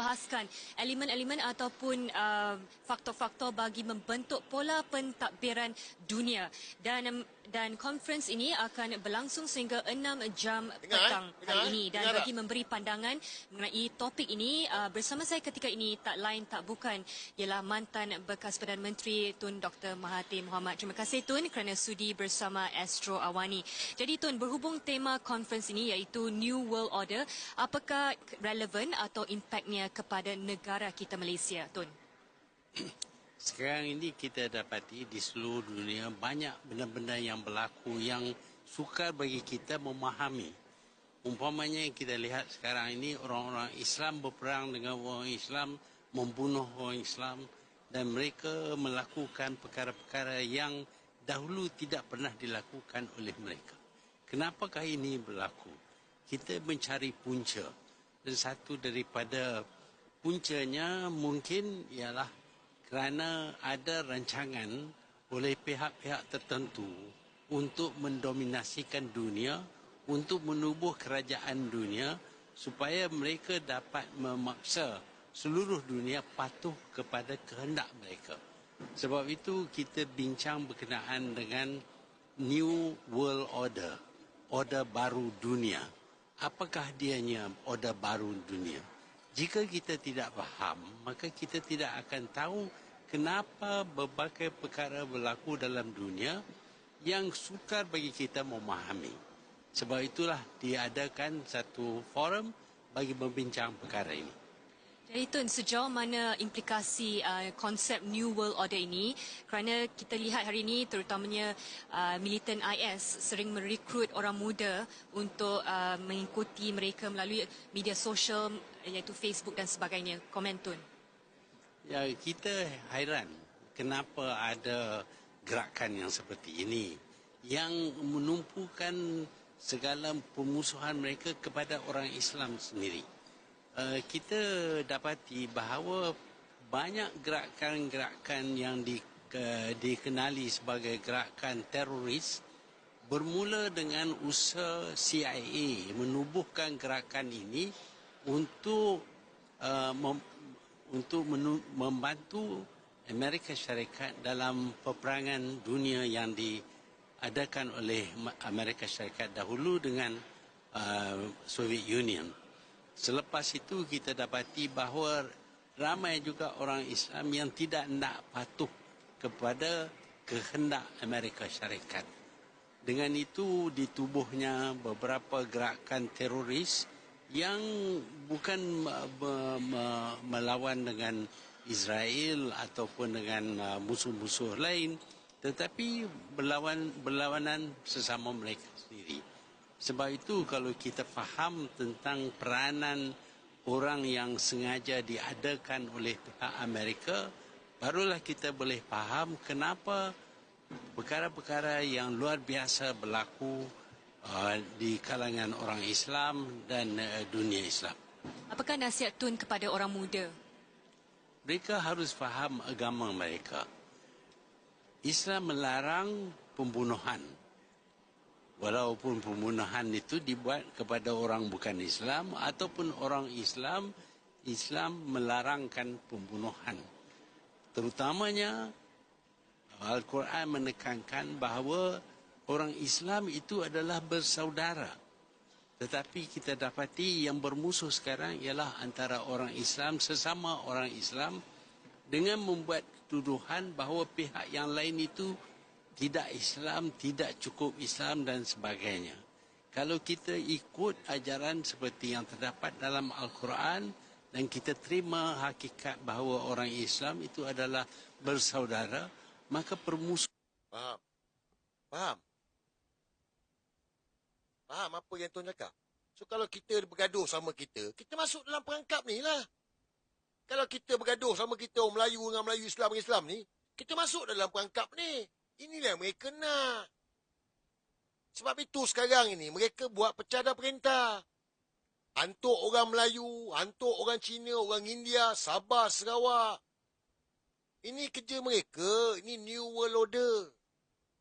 membahaskan elemen-elemen ataupun uh, faktor-faktor bagi membentuk pola pentadbiran dunia. Dan um, dan conference ini akan berlangsung sehingga 6 jam Dengar, petang eh? hari Dengar, ini dan dengar tak? bagi memberi pandangan mengenai topik ini uh, bersama saya ketika ini tak lain tak bukan ialah mantan bekas Perdana Menteri Tun Dr Mahathir Mohamad. Terima kasih Tun kerana sudi bersama Astro Awani. Jadi Tun berhubung tema conference ini iaitu New World Order, apakah relevan atau impaknya kepada negara kita Malaysia Tun? Sekarang ini kita dapati di seluruh dunia banyak benda-benda yang berlaku yang sukar bagi kita memahami. Umpamanya yang kita lihat sekarang ini orang-orang Islam berperang dengan orang Islam, membunuh orang Islam dan mereka melakukan perkara-perkara yang dahulu tidak pernah dilakukan oleh mereka. Kenapakah ini berlaku? Kita mencari punca dan satu daripada puncanya mungkin ialah kerana ada rancangan oleh pihak-pihak tertentu untuk mendominasikan dunia, untuk menubuh kerajaan dunia supaya mereka dapat memaksa seluruh dunia patuh kepada kehendak mereka. Sebab itu kita bincang berkenaan dengan New World Order, order baru dunia. Apakah dianya order baru dunia? Jika kita tidak faham, maka kita tidak akan tahu kenapa berbagai perkara berlaku dalam dunia yang sukar bagi kita memahami. Sebab itulah diadakan satu forum bagi membincang perkara ini. Jadi Tun, sejauh mana implikasi uh, konsep New World Order ini kerana kita lihat hari ini terutamanya uh, militan IS sering merekrut orang muda untuk uh, mengikuti mereka melalui media sosial iaitu Facebook dan sebagainya. Komen Tun. Ya, kita hairan kenapa ada gerakan yang seperti ini yang menumpukan segala pemusuhan mereka kepada orang Islam sendiri. Uh, kita dapati bahawa banyak gerakan-gerakan yang di, uh, dikenali sebagai gerakan teroris bermula dengan usaha CIA menubuhkan gerakan ini untuk uh, mem, untuk menu, membantu Amerika Syarikat dalam peperangan dunia yang diadakan oleh Amerika Syarikat dahulu dengan uh, Soviet Union. Selepas itu kita dapati bahawa ramai juga orang Islam yang tidak nak patuh kepada kehendak Amerika Syarikat. Dengan itu ditubuhnya beberapa gerakan teroris yang bukan melawan dengan Israel ataupun dengan uh, musuh-musuh lain tetapi berlawan berlawanan sesama mereka sendiri. Sebab itu kalau kita faham tentang peranan orang yang sengaja diadakan oleh pihak Amerika, barulah kita boleh faham kenapa perkara-perkara yang luar biasa berlaku uh, di kalangan orang Islam dan uh, dunia Islam. Apakah nasihat Tun kepada orang muda? Mereka harus faham agama mereka. Islam melarang pembunuhan. Walaupun pembunuhan itu dibuat kepada orang bukan Islam ataupun orang Islam, Islam melarangkan pembunuhan. Terutamanya Al-Quran menekankan bahawa orang Islam itu adalah bersaudara. Tetapi kita dapati yang bermusuh sekarang ialah antara orang Islam sesama orang Islam dengan membuat tuduhan bahawa pihak yang lain itu tidak Islam, tidak cukup Islam dan sebagainya. Kalau kita ikut ajaran seperti yang terdapat dalam Al-Quran dan kita terima hakikat bahawa orang Islam itu adalah bersaudara, maka permusuhan Faham? Faham? Faham apa yang Tuan cakap? So kalau kita bergaduh sama kita, kita masuk dalam perangkap ni lah. Kalau kita bergaduh sama kita orang Melayu dengan Melayu Islam dengan Islam ni, kita masuk dalam perangkap ni. Inilah mereka nak. Sebab itu sekarang ini mereka buat pecada perintah. Hantuk orang Melayu, hantuk orang Cina, orang India, Sabah, Sarawak. Ini kerja mereka. Ini New World Order.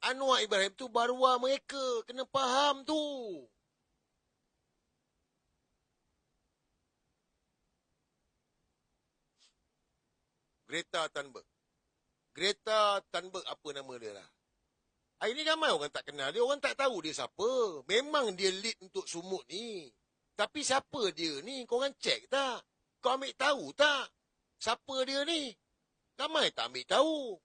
Anwar Ibrahim tu baruah mereka. Kena faham tu. Greta Thunberg. Greta Thunberg apa nama dia lah. Hari ni ramai orang tak kenal dia. Orang tak tahu dia siapa. Memang dia lead untuk sumut ni. Tapi siapa dia ni? Korang cek tak? Kau ambil tahu tak? Siapa dia ni? Ramai tak ambil tahu.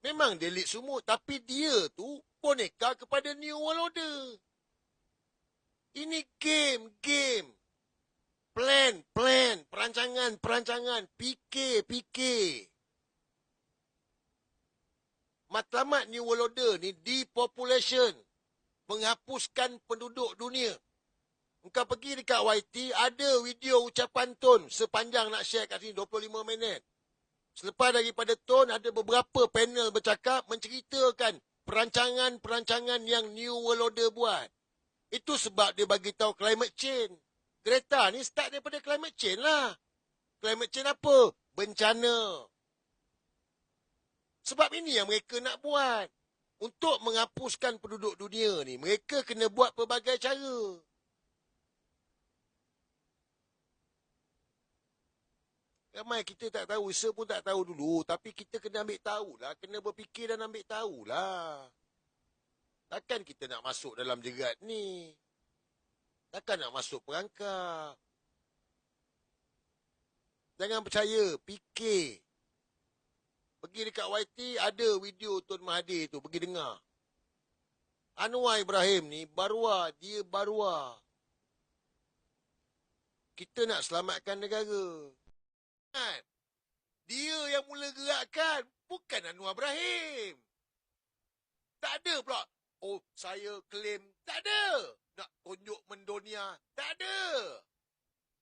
Memang dia lead sumut. Tapi dia tu boneka kepada New World Order. Ini game, game. Plan, plan. Perancangan, perancangan. Fikir, fikir. Matlamat New World Order ni depopulation. Menghapuskan penduduk dunia. Engkau pergi dekat YT, ada video ucapan Tun sepanjang nak share kat sini, 25 minit. Selepas daripada Tun, ada beberapa panel bercakap menceritakan perancangan-perancangan yang New World Order buat. Itu sebab dia bagi tahu climate change. Greta ni start daripada climate change lah. Climate change apa? Bencana. Sebab ini yang mereka nak buat. Untuk menghapuskan penduduk dunia ni, mereka kena buat pelbagai cara. Ramai kita tak tahu, Isa pun tak tahu dulu. Tapi kita kena ambil tahulah. Kena berfikir dan ambil tahulah. Takkan kita nak masuk dalam jerat ni? Takkan nak masuk perangkap? Jangan percaya, fikir. Pergi dekat YT, ada video Tun Mahathir tu, pergi dengar. Anwar Ibrahim ni, barua, dia barua. Kita nak selamatkan negara. Kan? Dia yang mula gerakkan, bukan Anwar Ibrahim. Tak ada pula. Oh, saya claim. Tak ada. Nak tunjuk mendonia. Tak ada.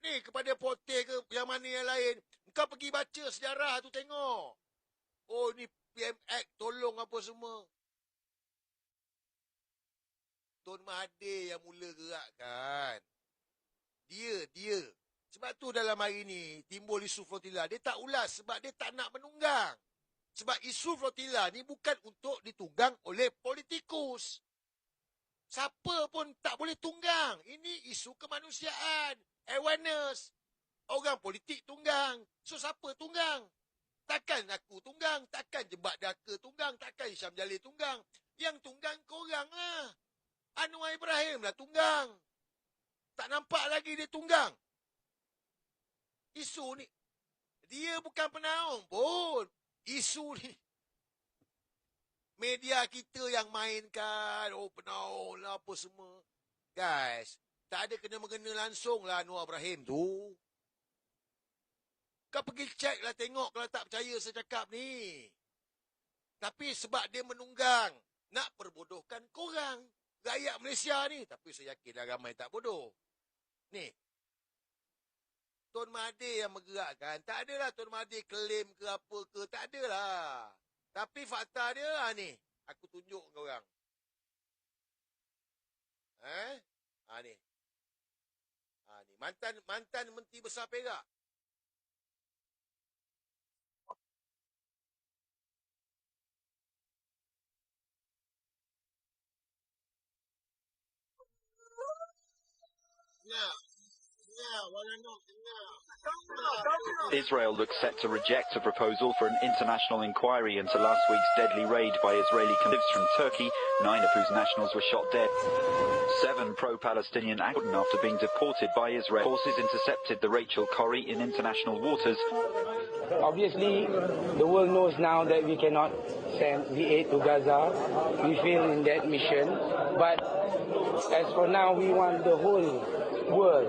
Ni kepada potel ke yang mana yang lain. Kau pergi baca sejarah tu tengok. Oh, ni PM Act tolong apa semua. Tun Mahathir yang mula gerakkan. Dia, dia. Sebab tu dalam hari ni timbul isu flotilla. Dia tak ulas sebab dia tak nak menunggang. Sebab isu flotilla ni bukan untuk ditunggang oleh politikus. Siapa pun tak boleh tunggang. Ini isu kemanusiaan. Awareness. Orang politik tunggang. So siapa tunggang? Takkan aku tunggang. Takkan Jebat Daka tunggang. Takkan Isyam Jalil tunggang. Yang tunggang korang lah. Anwar Ibrahim lah tunggang. Tak nampak lagi dia tunggang isu ni. Dia bukan penaung pun. Isu ni. Media kita yang mainkan. Oh penaung lah apa semua. Guys. Tak ada kena-mengena langsung lah Anwar Ibrahim tu. Kau pergi cek lah tengok kalau tak percaya saya cakap ni. Tapi sebab dia menunggang. Nak perbodohkan korang. Rakyat Malaysia ni. Tapi saya yakin ramai tak bodoh. Ni, Tun Mahathir yang menggerakkan. Tak adalah Tun Mahathir klaim ke apa ke. Tak adalah. Tapi fakta dia lah ni. Aku tunjuk ke orang. Eh? Ha ni. Ha ni. Mantan mantan Menteri Besar Perak. Israel looks set to reject a proposal for an international inquiry into last week's deadly raid by Israeli convicts from Turkey, nine of whose nationals were shot dead. Seven pro-Palestinian acted after being deported by Israel. Forces intercepted the Rachel Corrie in international waters. Obviously, the world knows now that we cannot send the aid to Gaza. We failed in that mission. But as for now, we want the whole world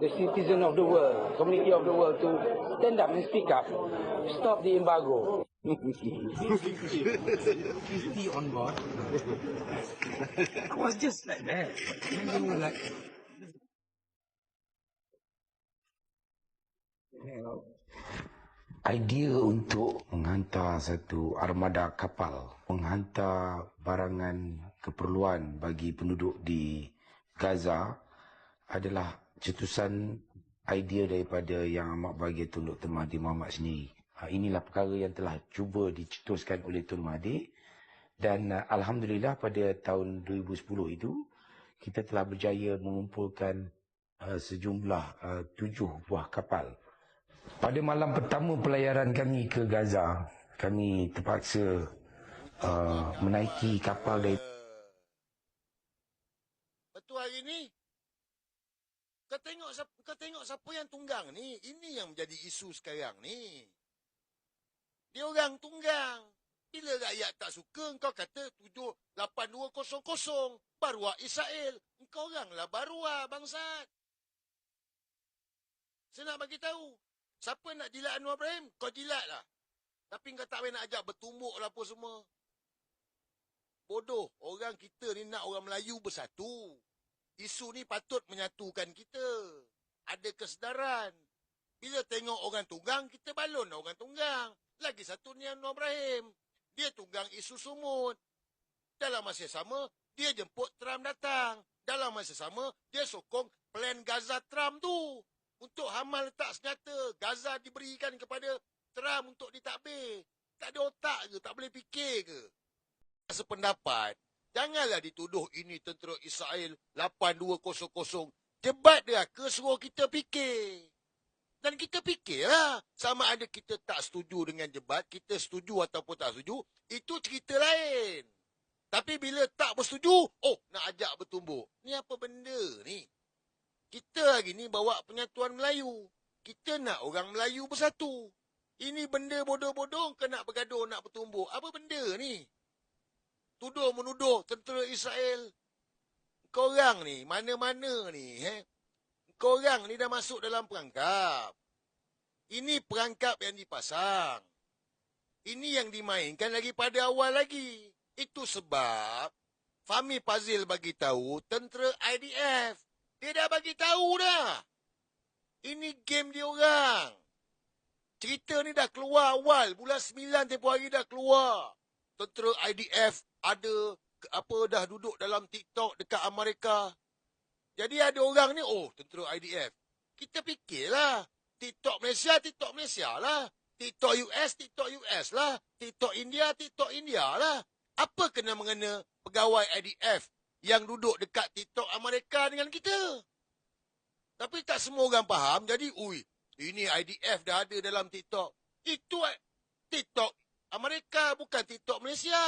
the citizen of the world, community of the world to stand up and speak up. Stop the embargo. 50 on board. I was just like that. And they were like, idea untuk menghantar satu armada kapal menghantar barangan keperluan bagi penduduk di Gaza adalah cetusan idea daripada yang amat bahagia Tun Dr. Mahathir Mohamad sendiri. Ha, inilah perkara yang telah cuba dicetuskan oleh Tun Mahathir dan uh, Alhamdulillah pada tahun 2010 itu kita telah berjaya mengumpulkan uh, sejumlah uh, tujuh buah kapal Pada malam pertama pelayaran kami ke Gaza, kami terpaksa uh, menaiki kapal dari Betul hari ni. Kau tengok siapa, kau tengok siapa yang tunggang ni. Ini yang menjadi isu sekarang ni. Dia orang tunggang. Bila rakyat tak suka, kau kata 78200 Baruah Israel. Engkau oranglah baruah bangsat. Saya nak bagi tahu. Siapa nak jilat Anwar Ibrahim, kau jilat lah. Tapi kau tak nak ajak bertumbuk lah apa semua. Bodoh. Orang kita ni nak orang Melayu bersatu. Isu ni patut menyatukan kita. Ada kesedaran. Bila tengok orang tunggang, kita balon lah orang tunggang. Lagi satu ni Anwar Ibrahim. Dia tunggang isu sumut. Dalam masa yang sama, dia jemput Trump datang. Dalam masa yang sama, dia sokong plan Gaza Trump tu. Untuk Hamas letak senjata. Gaza diberikan kepada Trump untuk ditakbir. Tak ada otak ke? Tak boleh fikir ke? Sependapat, janganlah dituduh ini tentera Israel 8200. Debat dia ke suruh kita fikir. Dan kita fikirlah sama ada kita tak setuju dengan debat, kita setuju ataupun tak setuju, itu cerita lain. Tapi bila tak bersetuju, oh nak ajak bertumbuk. Ni apa benda ni? Kita hari ni bawa penyatuan Melayu. Kita nak orang Melayu bersatu. Ini benda bodoh-bodoh ke nak bergaduh, nak bertumbuk. Apa benda ni? Tuduh menuduh tentera Israel. Kau orang ni, mana-mana ni. Eh? Kau orang ni dah masuk dalam perangkap. Ini perangkap yang dipasang. Ini yang dimainkan daripada awal lagi. Itu sebab Fahmi Fazil bagi tahu tentera IDF. Dia dah bagi tahu dah. Ini game dia orang. Cerita ni dah keluar awal. Bulan 9 tempoh hari dah keluar. Tentera IDF ada apa dah duduk dalam TikTok dekat Amerika. Jadi ada orang ni, oh tentera IDF. Kita fikirlah. TikTok Malaysia, TikTok Malaysia lah. TikTok US, TikTok US lah. TikTok India, TikTok India lah. Apa kena mengena pegawai IDF yang duduk dekat TikTok Amerika dengan kita? Tapi tak semua orang faham. Jadi, ui, ini IDF dah ada dalam TikTok. Itu TikTok Amerika, bukan TikTok Malaysia.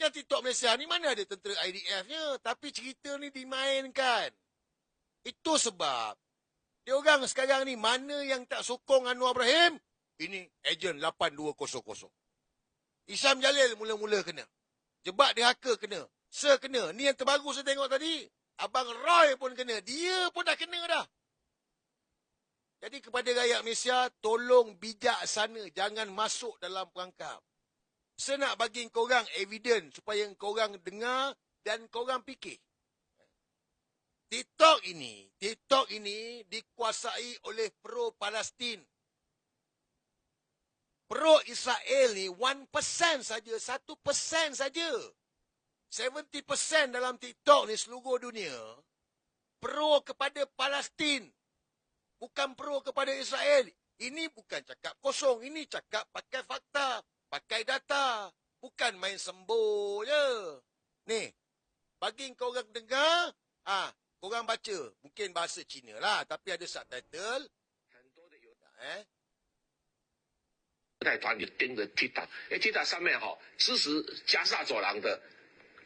Yang TikTok Malaysia ni mana ada tentera IDF-nya. Tapi cerita ni dimainkan. Itu sebab dia orang sekarang ni mana yang tak sokong Anwar Ibrahim? Ini ejen 8200. Isam Jalil mula-mula kena. Jebat Dihaka kena. Sir kena. Ni yang terbaru saya tengok tadi. Abang Roy pun kena. Dia pun dah kena dah. Jadi kepada rakyat Malaysia, tolong bijaksana. Jangan masuk dalam perangkap. Saya nak bagi korang evidence supaya korang dengar dan korang fikir. TikTok ini, TikTok ini dikuasai oleh pro-Palestin. Pro-Israel ni 1% saja, 1% saja. 70% dalam TikTok ni seluruh dunia pro kepada Palestin. Bukan pro kepada Israel. Ini bukan cakap kosong, ini cakap pakai fakta, pakai data, bukan main sembuh je. Ni, bagi kau orang dengar, ah, ha, korang baca. Mungkin bahasa Cina lah, tapi ada subtitle. Eh? 代团也盯着 TikTok，因为 TikTok 上面哈、支持加沙走廊的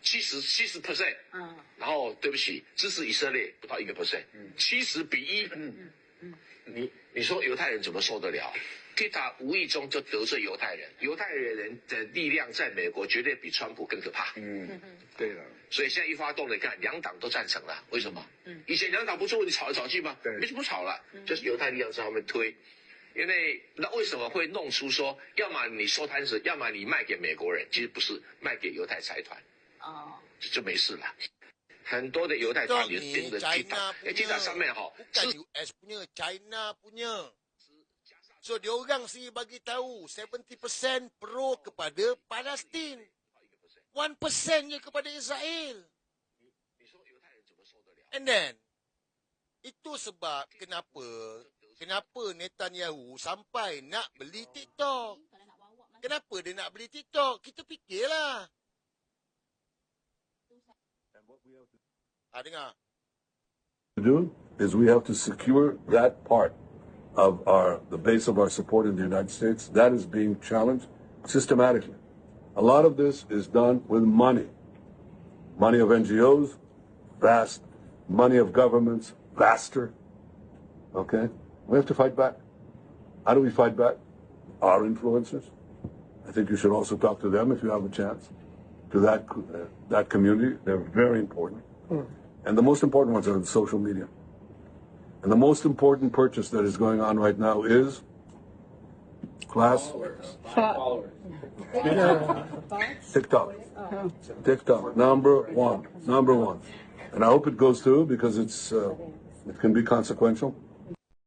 七十七十 percent，嗯然后对不起，支持以色列不到一个 percent，嗯七十比一，嗯嗯，你你说犹太人怎么受得了？TikTok 无意中就得罪犹太人，犹太人的力量在美国绝对比川普更可怕。嗯嗯 对了，所以现在一发动了，你看两党都赞成了，为什么？嗯以前两党不做，你吵来吵去吗？对没什么吵了，就是犹太力量在后面推。因为那为什么会弄出说，要么你收摊子，要么你卖给美国人？其实不是卖给犹太财团，哦，这就没事了。很多的犹太团也盯着 China 哎 punya.，TikTok 上面哈 So dia orang sendiri bagi tahu 70% pro kepada Palestin. 1% je kepada Israel. And then itu sebab kenapa kenapa Netanyahu sampai nak beli TikTok. Kenapa dia nak beli TikTok? Kita fikirlah. Ah, dengar. To do is we have to secure that part. Of our the base of our support in the United States. That is being challenged systematically. A lot of this is done with money. Money of NGOs, vast. Money of governments, vaster. Okay? We have to fight back. How do we fight back? Our influencers. I think you should also talk to them if you have a chance. To that uh, that community, they're very important. And the most important ones are the social media. And the most important purchase that is going on right now is class Followers. TikTok. TikTok, number one, number one. And I hope it goes through because it's uh, it can be consequential.